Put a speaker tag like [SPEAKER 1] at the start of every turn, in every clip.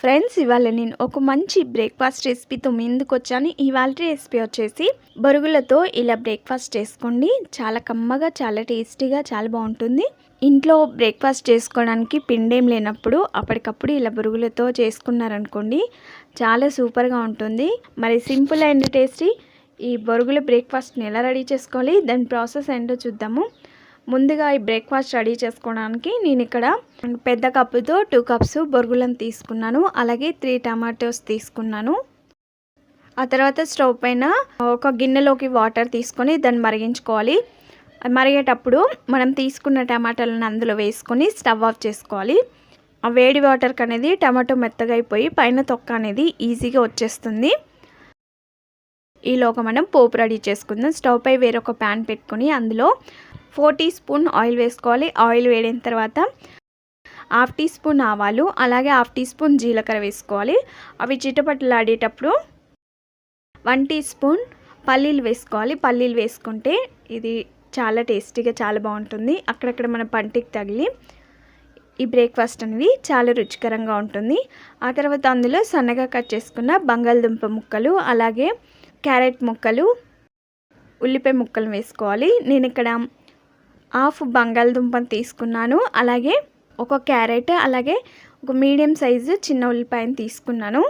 [SPEAKER 1] Friends ఇవాళ నేను ఒక మంచి బ్రేక్ఫాస్ట్ రెసిపీతో ముందుకు వచ్చాను. ఇవాళ రెసిపీ వచ్చేసి బొరుగులతో ఇలా బ్రేక్ఫాస్ట్ చేసుకోండి. చాలా కమ్మగా చాలా టేస్టీగా చాలా బాగుంటుంది. ఇంట్లో బ్రేక్ఫాస్ట్ చేసుకోవడానికి పిండేం లేనప్పుడు అప్పటికప్పుడు ఇలా బొరుగులతో చేసుకున్నారనుకోండి చాలా సూపర్గా ఉంటుంది. మరి సింపుల్ అండ్ టేస్టీ ఈ బొరుగుల బ్రేక్ఫాస్ట్ని ఎలా రెడీ చేసుకోవాలి? దాని ప్రాసెస్ ఏంటో చూద్దాము. ముందుగా ఈ బ్రేక్ఫాస్ట్ రెడీ చేసుకోవడానికి నేను ఇక్కడ పెద్ద కప్పుతో టూ కప్స్ బొరుగులను తీసుకున్నాను. అలాగే త్రీ టమాటోస్ తీసుకున్నాను. ఆ తర్వాత స్టవ్ పైన ఒక గిన్నెలోకి వాటర్ తీసుకొని దాన్ని మరిగించుకోవాలి. మరిగేటప్పుడు మనం తీసుకున్న టమాటాలను అందులో వేసుకొని స్టవ్ ఆఫ్ చేసుకోవాలి. ఆ వేడి వాటర్కి అనేది టమాటో మెత్తగా అయిపోయి పైన తొక్క అనేది ఈజీగా వచ్చేస్తుంది. ఈలోగా మనం పోపు రెడీ చేసుకుందాం. స్టవ్ పై వేరొక ప్యాన్ పెట్టుకొని అందులో ఫోర్ టీ స్పూన్ ఆయిల్ వేసుకోవాలి. ఆయిల్ వేడిన తర్వాత హాఫ్ టీ స్పూన్ ఆవాలు అలాగే హాఫ్ టీ స్పూన్ జీలకర్ర వేసుకోవాలి. అవి చిటపట్లాడేటప్పుడు వన్ టీ స్పూన్ పల్లీలు వేసుకోవాలి. పల్లీలు వేసుకుంటే ఇది చాలా టేస్టీగా చాలా బాగుంటుంది. అక్కడక్కడ మన పంటికి తగిలి ఈ బ్రేక్ఫాస్ట్ అనేది చాలా రుచికరంగా ఉంటుంది. ఆ తర్వాత అందులో సన్నగా కట్ చేసుకున్న బంగాళదుంప ముక్కలు అలాగే క్యారెట్ ముక్కలు ఉల్లిపాయ ముక్కలు వేసుకోవాలి. నేను ఇక్కడ హాఫ్ బంగాళదుంపను తీసుకున్నాను. అలాగే ఒక క్యారెట్ అలాగే ఒక మీడియం సైజు చిన్న ఉల్లిపాయను తీసుకున్నాను.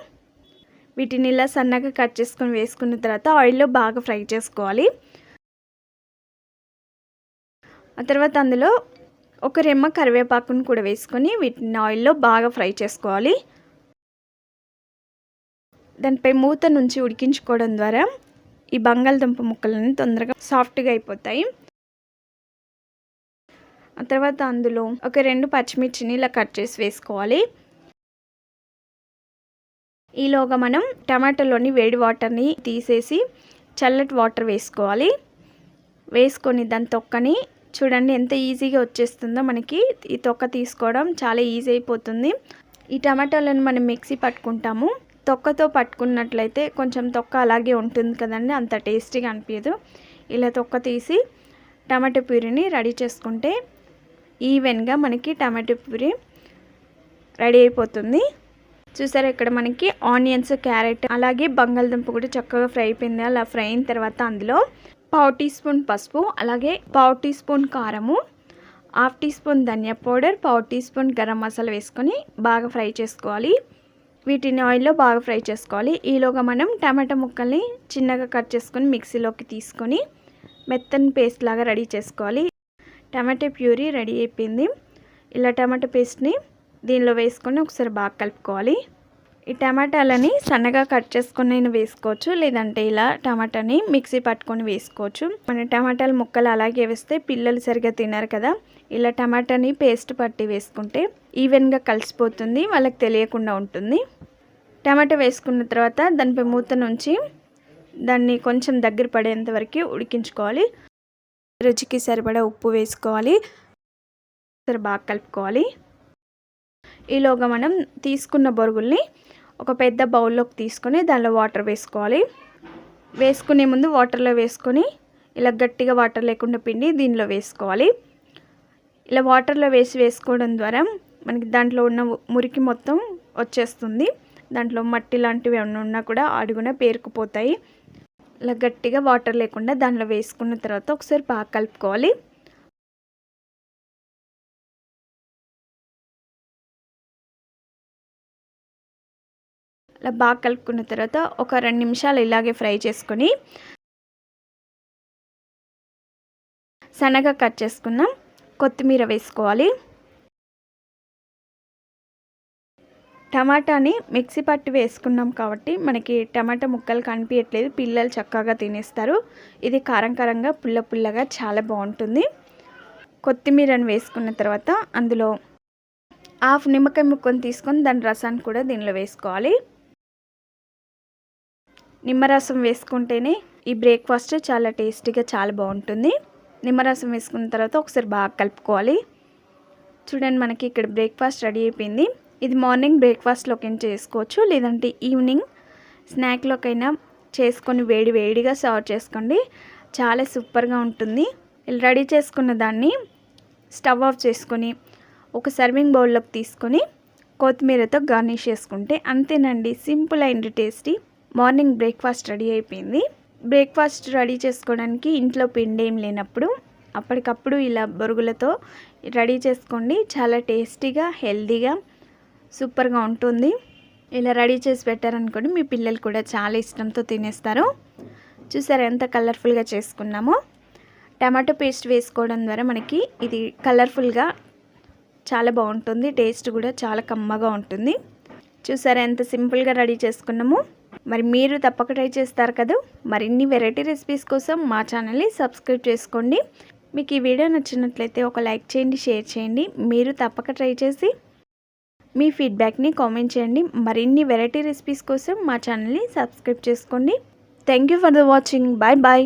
[SPEAKER 1] వీటిని ఇలా సన్నగా కట్ చేసుకొని వేసుకున్న తర్వాత ఆయిల్లో బాగా ఫ్రై చేసుకోవాలి. ఆ తర్వాత అందులో ఒక రెమ్మ కరివేపాకును కూడా వేసుకొని వీటిని ఆయిల్లో బాగా ఫ్రై చేసుకోవాలి. దానిపై మూత నుంచి ఉడికించుకోవడం ద్వారా ఈ బంగాళదుంప ముక్కలన్నీ తొందరగా సాఫ్ట్గా అయిపోతాయి. తర్వాత అందులో ఒక రెండు పచ్చిమిర్చిని ఇలా కట్ చేసి వేసుకోవాలి. ఈలోగా మనం టమాటోలోని వేడి వాటర్ని తీసేసి చల్లటి వాటర్ వేసుకోవాలి. వేసుకొని దాని తొక్కని చూడండి ఎంత ఈజీగా వచ్చేస్తుందో మనకి. ఈ తొక్క తీసుకోవడం చాలా ఈజీ అయిపోతుంది. ఈ టమాటోలను మనం మిక్సీ పట్టుకుంటాము. తొక్కతో పట్టుకున్నట్లయితే కొంచెం తొక్క అలాగే ఉంటుంది కదండి అంత టేస్టీగా అనిపించదు. ఇలా తొక్క తీసి టమాటో ప్యూరీని రెడీ చేసుకుంటే ఈవెన్గా మనకి టమాటో ప్యూరీ రెడీ అయిపోతుంది. చూసారా ఇక్కడ మనకి ఆనియన్స్ క్యారెట్ అలాగే బంగాళదుంప కూడా చక్కగా ఫ్రై అయిపోయింది. అలా ఫ్రై అయిన తర్వాత అందులో పావు టీ స్పూన్ పసుపు అలాగే పావు టీ స్పూన్ కారము హాఫ్ టీ స్పూన్ ధనియా పౌడర్ పావు టీ స్పూన్ గరం మసాలా వేసుకొని బాగా ఫ్రై చేసుకోవాలి. వీటిని ఆయిల్లో బాగా ఫ్రై చేసుకోవాలి. ఈలోగా మనం టమాటా ముక్కల్ని చిన్నగా కట్ చేసుకొని మిక్సీలోకి తీసుకొని మెత్తని పేస్ట్ లాగా రెడీ చేసుకోవాలి. టమాటా ప్యూరీ రెడీ అయిపోయింది. ఇలా టమాటా పేస్ట్ని దీనిలో వేసుకొని ఒకసారి బాగా కలుపుకోవాలి. ఈ టమాటాలని సన్నగా కట్ చేసుకొని నేను వేసుకోవచ్చు లేదంటే ఇలా టమాటాని మిక్సీ పట్టుకొని వేసుకోవచ్చు. మన టమాటాలు ముక్కలు అలాగే వేస్తే పిల్లలు సరిగా తినరు కదా. ఇలా టమాటాని పేస్ట్ పట్టి వేసుకుంటే ఈవెన్గా కలిసిపోతుంది వాళ్ళకి తెలియకుండా ఉంటుంది. టమాటా వేసుకున్న తర్వాత దానిపై మూత నుంచి దాన్ని కొంచెం దగ్గర పడేంత వరకు ఉడికించుకోవాలి. రుచికి సరిపడా ఉప్పు వేసుకోవాలి. సరే బాగా కలుపుకోవాలి. ఈలోగా మనం తీసుకున్న బొరుగుల్ని ఒక పెద్ద బౌల్లోకి తీసుకొని దానిలో వాటర్ వేసుకోవాలి. వేసుకునే ముందు వాటర్లో వేసుకొని ఇలా గట్టిగా వాటర్ లేకుండా పిండి దీనిలో వేసుకోవాలి. ఇలా వాటర్లో వేసి వేసుకోవడం ద్వారా మనకి దాంట్లో ఉన్న మురికి మొత్తం వచ్చేస్తుంది. దాంట్లో మట్టి లాంటివి ఏమైనా ఉన్నా కూడా అడుగున పేరుకుపోతాయి. ఇలా గట్టిగా వాటర్ లేకుండా దానిలో వేసుకున్న తర్వాత ఒకసారి బాగా కలుపుకోవాలి. అలా బాగా కలుపుకున్న తర్వాత ఒక రెండు నిమిషాలు ఇలాగే ఫ్రై చేసుకొని సన్నగా కట్ చేసుకున్నాం కొత్తిమీర వేసుకోవాలి. టమాటాని మిక్సీ పట్టి వేసుకున్నాం కాబట్టి మనకి టమాటా ముక్కలు కనిపించట్లేదు. పిల్లలు చక్కగా తినేస్తారు. ఇది కారం కారంగా పుల్ల పుల్లగా చాలా బాగుంటుంది. కొత్తిమీరని వేసుకున్న తర్వాత అందులో హాఫ్ నిమ్మకాయ ముక్కను తీసుకొని దాని రసాన్ని కూడా దీనిలో వేసుకోవాలి. నిమ్మరసం వేసుకుంటేనే ఈ బ్రేక్ఫాస్ట్ చాలా టేస్టీగా చాలా బాగుంటుంది. నిమ్మరసం వేసుకున్న తర్వాత ఒకసారి బాగా కలుపుకోవాలి. చూడండి మనకి ఇక్కడ బ్రేక్ఫాస్ట్ రెడీ అయిపోయింది. ఇది మార్నింగ్ బ్రేక్ఫాస్ట్లోకైనా చేసుకోవచ్చు లేదంటే ఈవినింగ్ స్నాక్లోకైనా చేసుకొని వేడి వేడిగా సర్వ్ చేసుకోండి. చాలా సూపర్గా ఉంటుంది. రెడీ చేసుకున్న దాన్ని స్టవ్ ఆఫ్ చేసుకొని ఒక సర్వింగ్ బౌల్లోకి తీసుకొని కొత్తిమీరతో గార్నిష్ చేసుకుంటే అంతేనండి. Simple and tasty morning breakfast ready అయిపోయింది. బ్రేక్ఫాస్ట్ రెడీ చేసుకోవడానికి ఇంట్లో పిండి ఏం లేనప్పుడు అప్పటికప్పుడు ఇలా బొరుగులతో రెడీ చేసుకోండి. చాలా టేస్టీగా హెల్తీగా సూపర్గా ఉంటుంది. ఇలా రెడీ చేసి పెట్టారనుకోండి మీ పిల్లలు కూడా చాలా ఇష్టంతో తినేస్తారు. చూసారా ఎంత కలర్ఫుల్గా చేసుకున్నామో. టమాటో పేస్ట్ వేసుకోవడం ద్వారా మనకి ఇది కలర్ఫుల్గా చాలా బాగుంటుంది టేస్ట్ కూడా చాలా కమ్మగా ఉంటుంది. చూసారా ఎంత సింపుల్గా రెడీ చేసుకున్నాము. మరి మీరు తప్పక ట్రై చేస్తారు కదా. మరిన్ని వెరైటీ రెసిపీస్ కోసం మా ఛానల్ని సబ్స్క్రైబ్ చేసుకోండి. మీకు ఈ వీడియో నచ్చినట్లయితే ఒక లైక్ చేయండి షేర్ చేయండి. మీరు తప్పక ట్రై చేసి మీ ఫీడ్బ్యాక్ని కామెంట్ చేయండి. మరిన్ని వెరైటీ రెసిపీస్ కోసం మా ఛానల్ని సబ్స్క్రైబ్ చేసుకోండి. Thank you for the watching bye bye